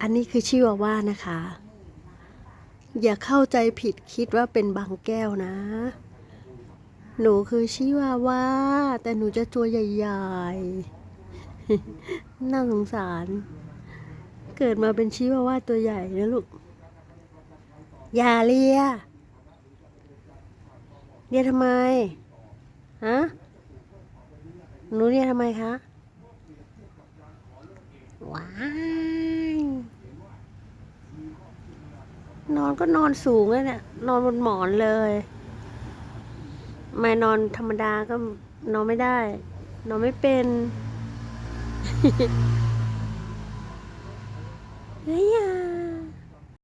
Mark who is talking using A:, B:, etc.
A: อันนี้คือชิวาว่านะคะ อย่าเข้าใจผิดคิดว่าเป็นบางแก้วนะ หนูคือชิวาว่า แต่หนูจะตัวใหญ่ๆ น่าสงสาร เกิดมาเป็นชิวาว่าตัวใหญ่นะลูก อย่าเลียเลียทำไม ฮะ หนูเลียทำไมคะ ว้าย นอนก็นอนสูงเลยเนี่ยนอนบนหมอนเลยไม่นอนธรรมดาก็นอนไม่ได้ นอนไม่เป็นเฮ้ย